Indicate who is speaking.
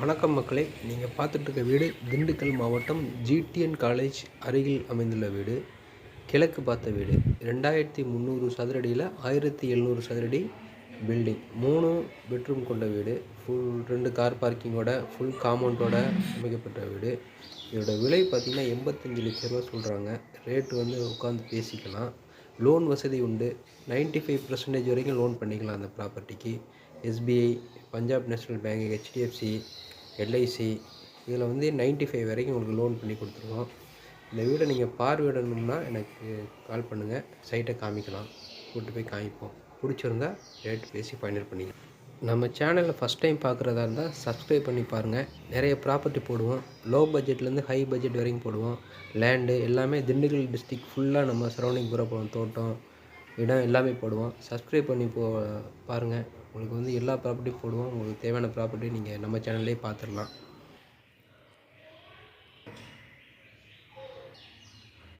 Speaker 1: வணக்கம் மக்களே நீங்கள் பார்த்துட்டு இருக்க வீடு திண்டுக்கல் மாவட்டம் ஜிடிஎன் காலேஜ் அருகில் அமைந்துள்ள வீடு. கிழக்கு பார்த்த வீடு ரெண்டாயிரத்தி முந்நூறு சதுரடியில் ஆயிரத்தி எழுநூறு சதுரடி பில்டிங் மூணு பெட்ரூம் கொண்ட வீடு ஃபுல் ரெண்டு கார் பார்க்கிங்கோட ஃபுல் காம்பவுண்டோட அமைக்கப்பட்ட வீடு. இதோட விலை பார்த்திங்கன்னா எண்பத்தஞ்சு லட்ச ரூபா சொல்கிறாங்க ரேட்டு வந்து உட்காந்து பேசிக்கலாம். லோன் வசதி உண்டு. 95% ஃபைவ் பர்சன்டேஜ் வரைக்கும் லோன் பண்ணிக்கலாம் அந்த ப்ராப்பர்ட்டிக்கு. SBI Punjab national bank HDFC LIC இதில் வந்து 95 ஃபைவ் வரைக்கும் உங்களுக்கு லோன் பண்ணி கொடுத்துருவோம் இந்த வீடை நீங்கள் பார்வையிடணும்னா எனக்கு கால் பண்ணுங்கள் சைட்டை காமிக்கலாம். கூப்பிட்டு போய் காமிப்போம். பிடிச்சிருந்தா ரேட் பேசி ஃபைனல் பண்ணிக்கலாம். நம்ம சேனலில் ஃபஸ்ட் டைம் பார்க்குறதா இருந்தால் சப்ஸ்கிரைப் பண்ணி பாருங்கள் நிறைய ப்ராப்பர்ட்டி போடுவோம். லோ பட்ஜெட்லேருந்து ஹை பட்ஜெட் வரைக்கும் போடுவோம். லேண்டு எல்லாமே திண்டுக்கல் டிஸ்ட்ரிக்ட் ஃபுல்லாக நம்ம சரௌண்டிங் பூரா தோட்டம் இடம் எல்லாமே போடுவோம். சப்ஸ்கிரைப் பண்ணி போ பாருங்கள் உங்களுக்கு வந்து எல்லா ப்ராப்பர்ட்டியும் போடுவோம். உங்களுக்கு தேவையான ப்ராப்பர்ட்டி நீங்கள் நம்ம சேனல்லே பார்த்துடலாம்.